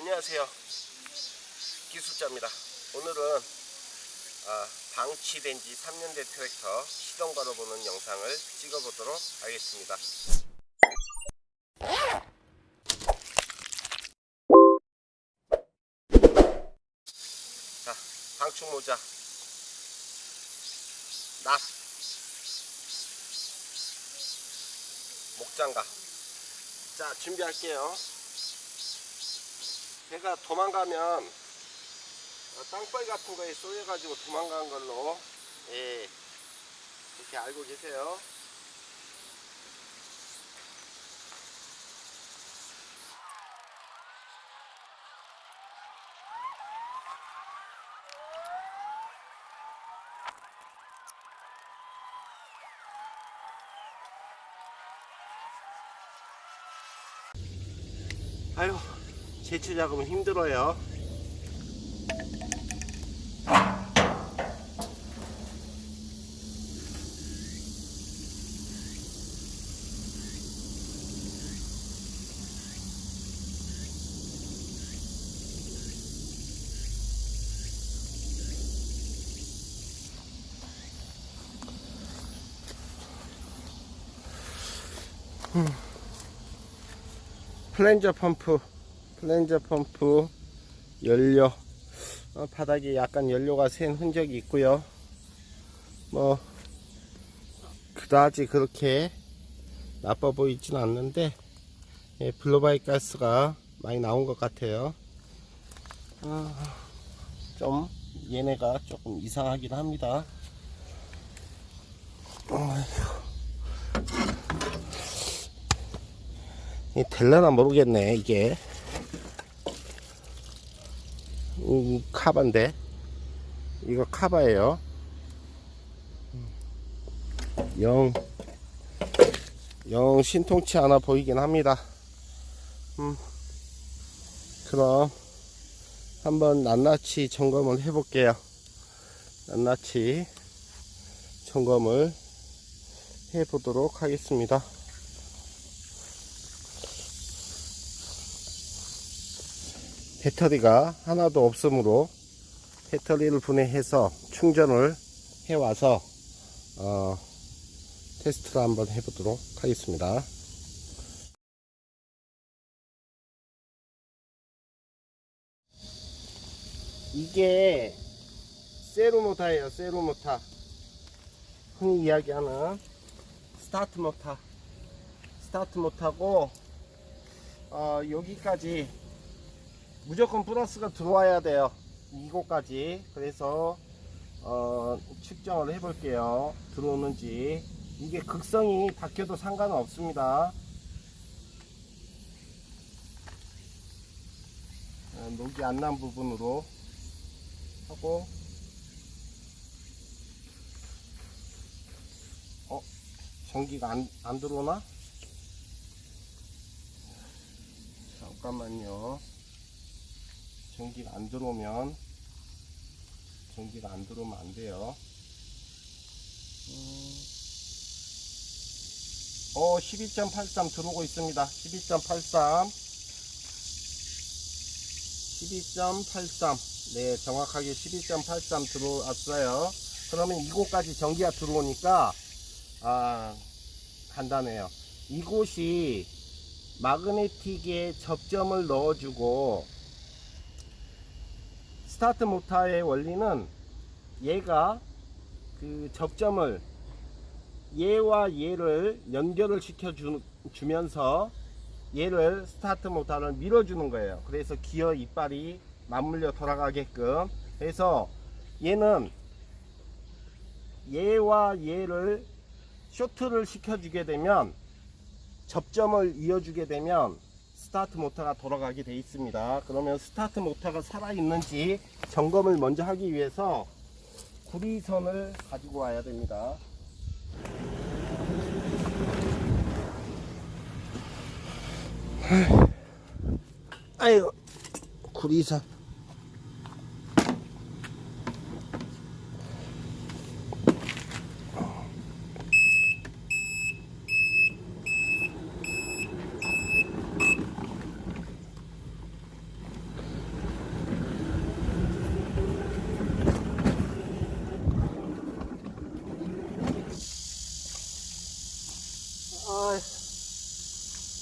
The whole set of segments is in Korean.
안녕하세요. 기술자입니다. 오늘은 아, 방치된 지 3년 된 트랙터 시동 걸어보는 영상을 찍어보도록 하겠습니다. 자, 방충 모자, 납, 목장갑. 자, 준비할게요. 제가 도망가면 어, 땅벌 같은 거에 쏘여가지고 도망간 걸로. 예. 이렇게 알고 계세요. 아유 제초 작업은 힘들어요. 플랜저 펌프 플랜저 펌프 연료. 어, 바닥에 약간 연료가 샌 흔적이 있고요. 뭐 그다지 그렇게 나빠 보이진 않는데 예, 블루바이 가스가 많이 나온 것 같아요. 아, 좀 얘네가 조금 이상하긴 합니다. 이 될라나 모르겠네 이게 음, 카바인데? 이거 카바예요. 영, 영 신통치 않아 보이긴 합니다. 음, 그럼 한번 낱낱이 점검을 해 볼게요. 낱낱이 점검을 해 보도록 하겠습니다 배터리가 하나도 없으므로 배터리를 분해해서 충전을 해와서 어, 테스트를 한번 해보도록 하겠습니다. 이게 세로모타예요. 세로모타. 흔히 이야기하는 스타트 모타. 스타트 모타고 어, 여기까지 무조건 플러스가 들어와야 돼요. 이곳까지. 그래서 어, 측정을 해 볼게요. 들어오는지. 이게 극성이 바뀌어도 상관은 없습니다. 어, 녹이 안 난 부분으로 하고 어? 전기가 안, 안 들어오나? 잠깐만요. 전기가 안 들어오면 전기가 안 들어오면 안 돼요. 음, 어, 12.83 들어오고 있습니다. 12.83. 12.83. 네, 정확하게 12.83 들어왔어요. 그러면 이곳까지 전기가 들어오니까, 아, 간단해요. 이곳이 마그네틱에 접점을 넣어주고, 스타트 모터의 원리는 얘가 그 접점을 얘와 얘를 연결을 시켜 주, 주면서 얘를 스타트 모터를 밀어주는 거예요. 그래서 기어 이빨이 맞물려 돌아가게끔. 그래서 얘는 얘와 얘를 쇼트를 시켜주게 되면 접점을 이어주게 되면 스타트 모터가 돌아가게 돼 있습니다. 그러면 스타트 모터가 살아 있는지 점검을 먼저 하기 위해서 구리선을 가지고 와야 됩니다. 아이고 구리선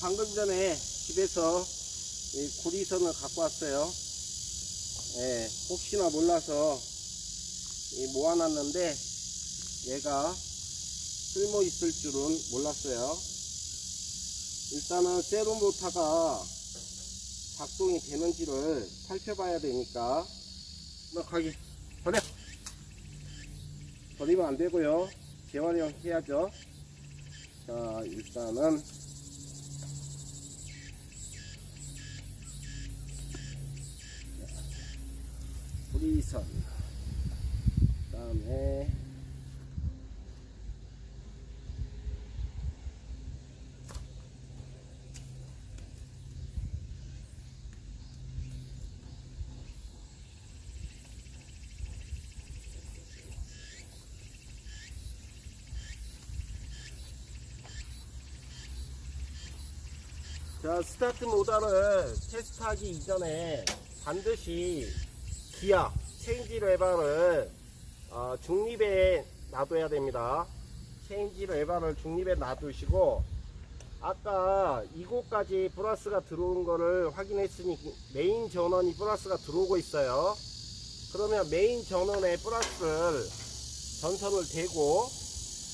방금 전에 집에서 이 구리선을 갖고 왔어요. 예, 혹시나 몰라서 이 모아놨는데 얘가 쓸모 있을 줄은 몰랐어요. 일단은 세로모타가 작동이 되는지를 살펴봐야 되니까 너 가기 버려 버리면 안 되고요 재활용 해야죠 자 일단은 프리선. 그 다음에. 자 스타트 모달을 테스트하기 이전에 반드시 기아 체인지 레버를 어, 중립에 놔둬야 됩니다 체인지 레버를 중립에 놔두시고 아까 이곳까지 플러스가 들어온 거를 확인했으니 메인 전원이 플러스가 들어오고 있어요 그러면 메인 전원에 플러스를 전선을 대고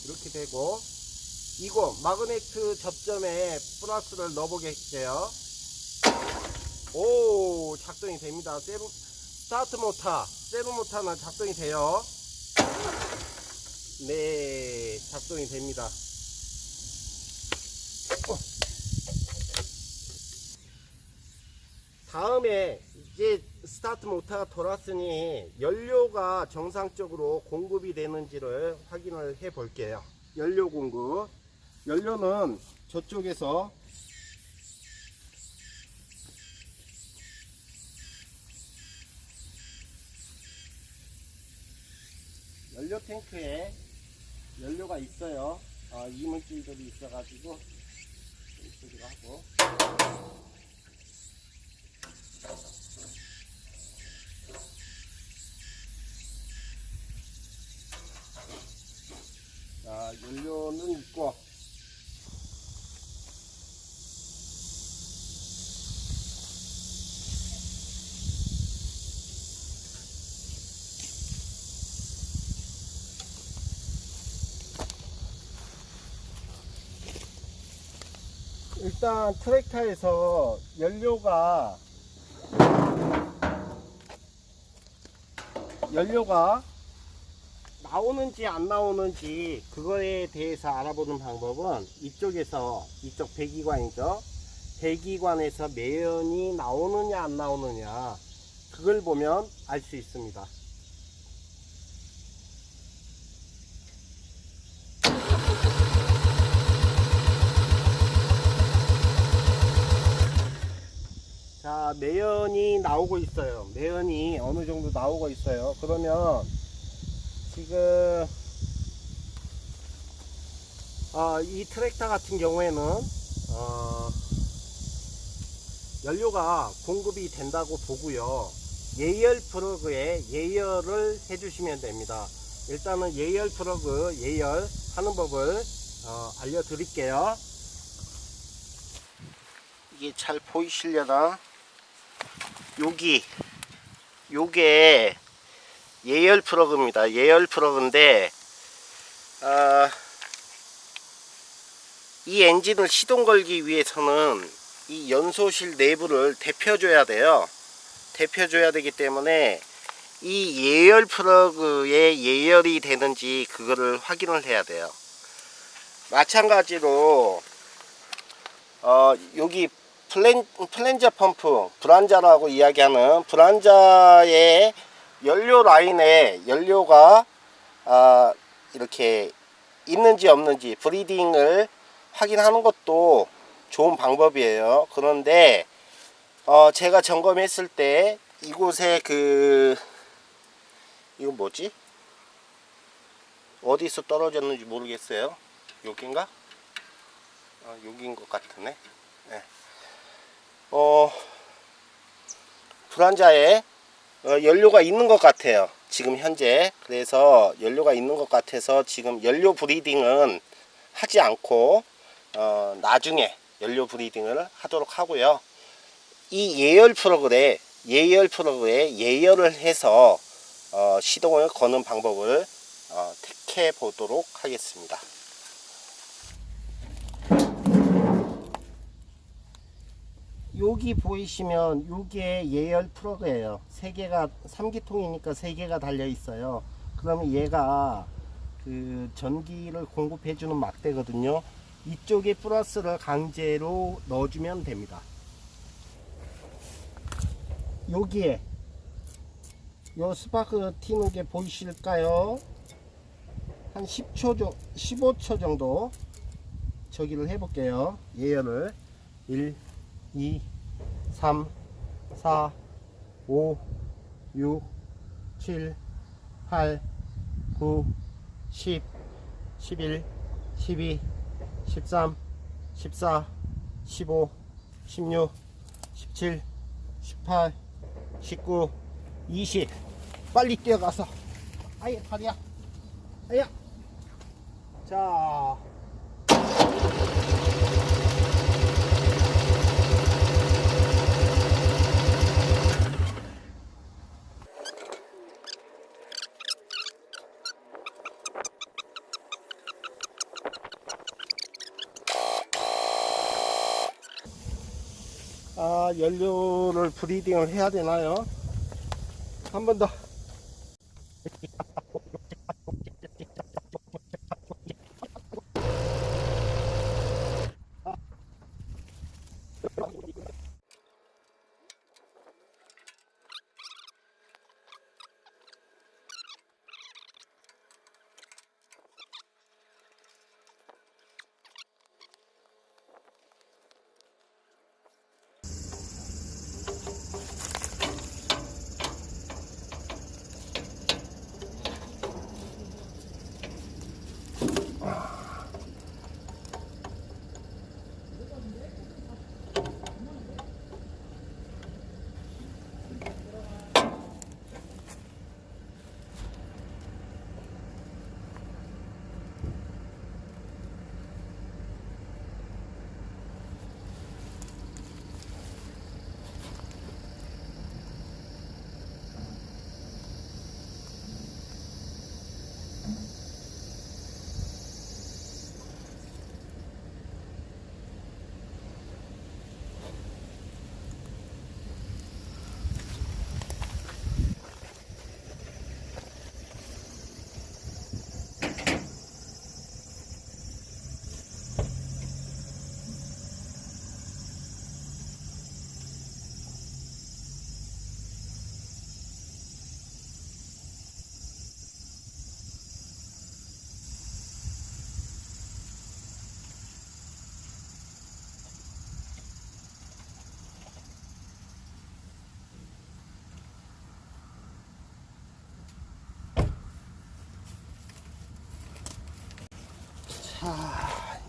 이렇게 대고 이곳 마그네트 접점에 플러스를 넣어보겠어요. 오 작동이 됩니다. 스타트 모터 세루 모터는 작동이 돼요. 네 작동이 됩니다. 어. 다음에 이제 스타트 모터가 돌았으니 연료가 정상적으로 공급이 되는지를 확인을 해 볼게요. 연료 공급. 연료는 저쪽에서 연료 탱크에 연료가 있어요. 아, 이물질들이 있어가지고 이쪽으로 하고 자, 연료는 있고 일단 트랙터에서 연료가 연료가 나오는지 안 나오는지 그거에 대해서 알아보는 방법은 이쪽에서 이쪽 배기관이죠. 배기관에서 매연이 나오느냐 안 나오느냐 그걸 보면 알 수 있습니다 자, 매연이 나오고 있어요. 매연이 어느 정도 나오고 있어요. 그러면 지금 아, 이 트랙터 같은 경우에는 어, 연료가 공급이 된다고 보고요. 예열 플러그에 예열을 해주시면 됩니다. 일단은 예열 플러그 예열 하는 법을 어, 알려드릴게요. 이게 잘 보이시려나? 여기 요게 예열 플러그입니다. 예열 플러그인데 아, 이 엔진을 시동 걸기 위해서는 이 연소실 내부를 데펴줘야 돼요. 데펴줘야 되기 때문에 이 예열 플러그에 예열이 되는지 그거를 확인을 해야 돼요. 마찬가지로 어, 여기 플랜, 플랜저 펌프, 브란자라고 이야기하는 브란자의 연료 라인에 연료가 아, 이렇게 있는지 없는지 브리딩을 확인하는 것도 좋은 방법이에요. 그런데 어, 제가 점검했을 때 이곳에 그 이거 뭐지? 어디서 떨어졌는지 모르겠어요. 여긴가? 아, 여긴 것 같으네. 네. 어, 불안자에 어, 연료가 있는 것 같아요. 지금 현재. 그래서 연료가 있는 것 같아서 지금 연료 브리딩은 하지 않고 어, 나중에 연료 브리딩을 하도록 하고요. 이 예열 프로그램에 예열 프로그램에 예열을 해서 어, 시동을 거는 방법을 어, 택해 보도록 하겠습니다. 여기 보이시면 이게 예열 프로그예요. 세 개가 3기통이니까 세 개가 달려 있어요. 그러면 얘가 그 전기를 공급해 주는 막대거든요. 이쪽에 플러스를 강제로 넣어주면 됩니다. 여기에 요 스파크 튀는 게 보이실까요? 한 10초 정 15초 정도 저기를 해볼게요. 예열을 1, 2, 3, 4, 5, 6, 7, 8, 9, 10, 11, 12, 13, 14, 15, 16, 17, 18, 19, 20. 빨리 뛰어가서. 아예 다리야. 아야. 자. 아, 연료를 브리딩을 해야 되나요? 한 번 더.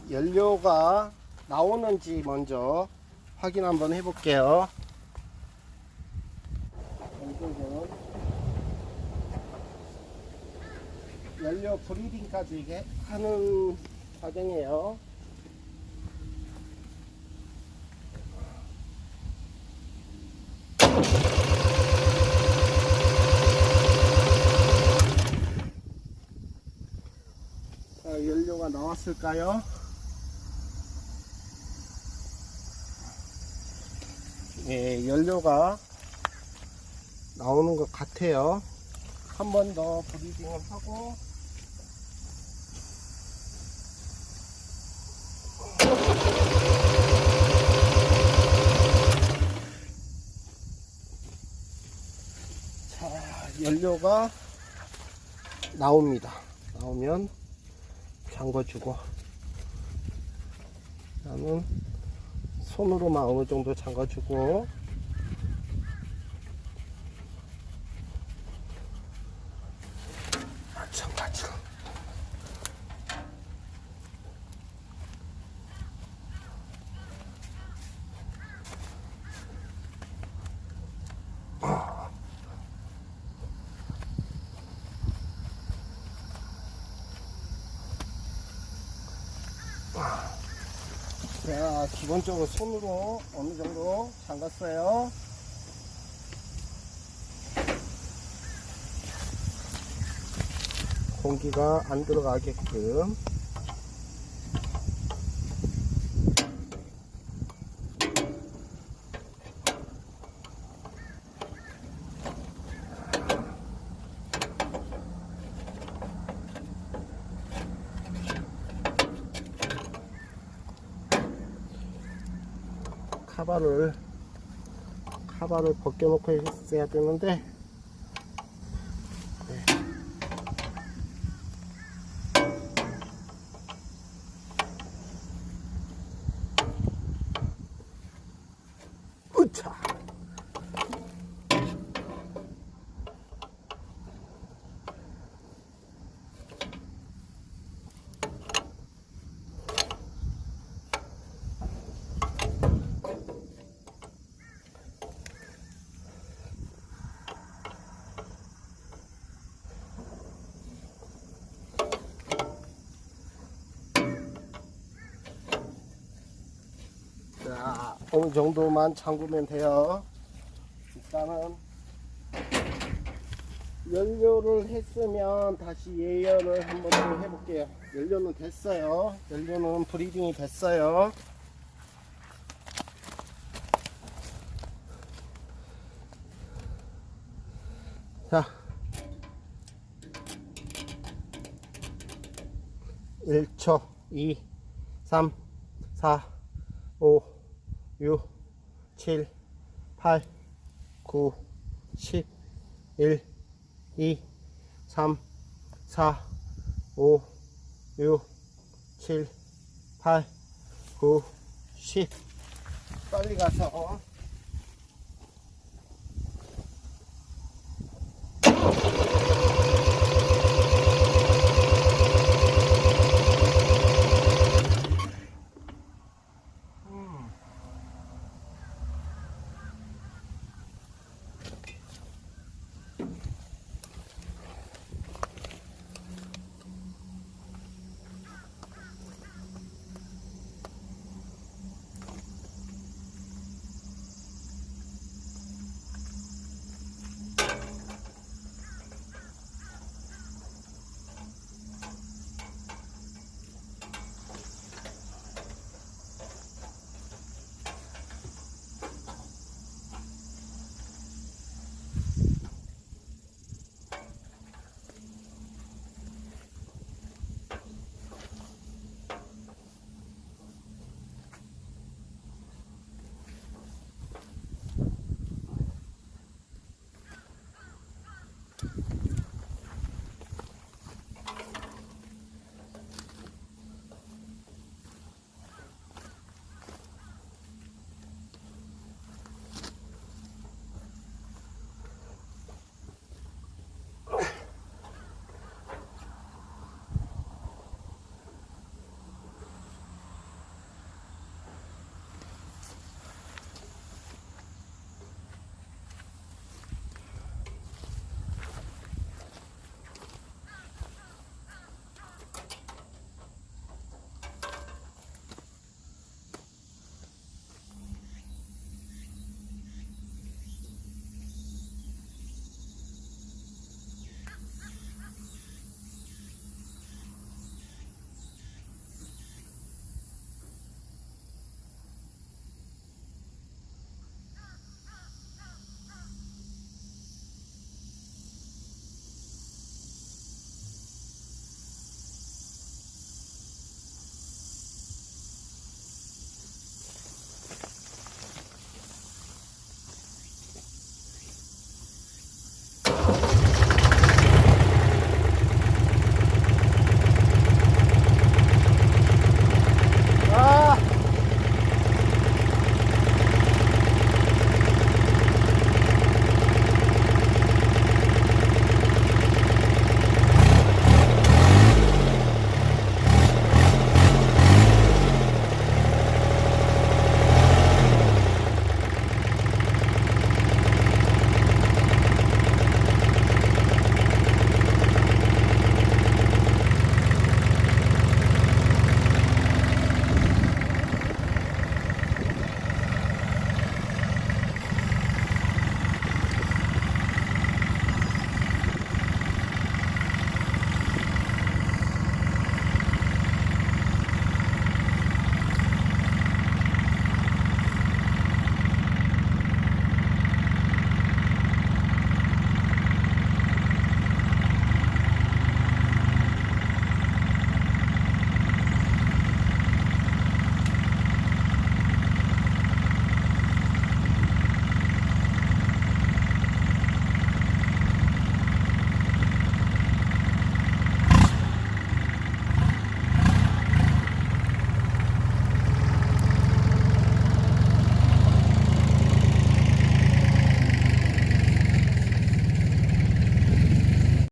연료가 나오는지 먼저 확인 한번 해볼게요. 연료 브리딩까지 하는 과정이에요. 자, 연료가 나왔을까요? 예, 연료가 나오는 것 같아요. 한 번 더 브리딩을 하고 자, 연료가 나옵니다. 나오면 잠궈주고 나는 손으로만 어느 정도 잠궈주고 자, 자, 기본적으로 손으로 어느 정도 잠갔어요. 공기가 안 들어가게끔. 카바를 카바를 벗겨놓고 했어야 되는데 네. 으차 자, 어느 정도만 잠그면 돼요. 일단은 연료를 했으면 다시 예열을 한번 더 해볼게요. 연료는 됐어요. 연료는 브리딩이 됐어요. 자, 1초, 2, 3, 4, 5, 6, 7, 8, 9, 10, 1, 2, 3, 4, 5, 6, 7, 8, 9, 10. 빨리 가서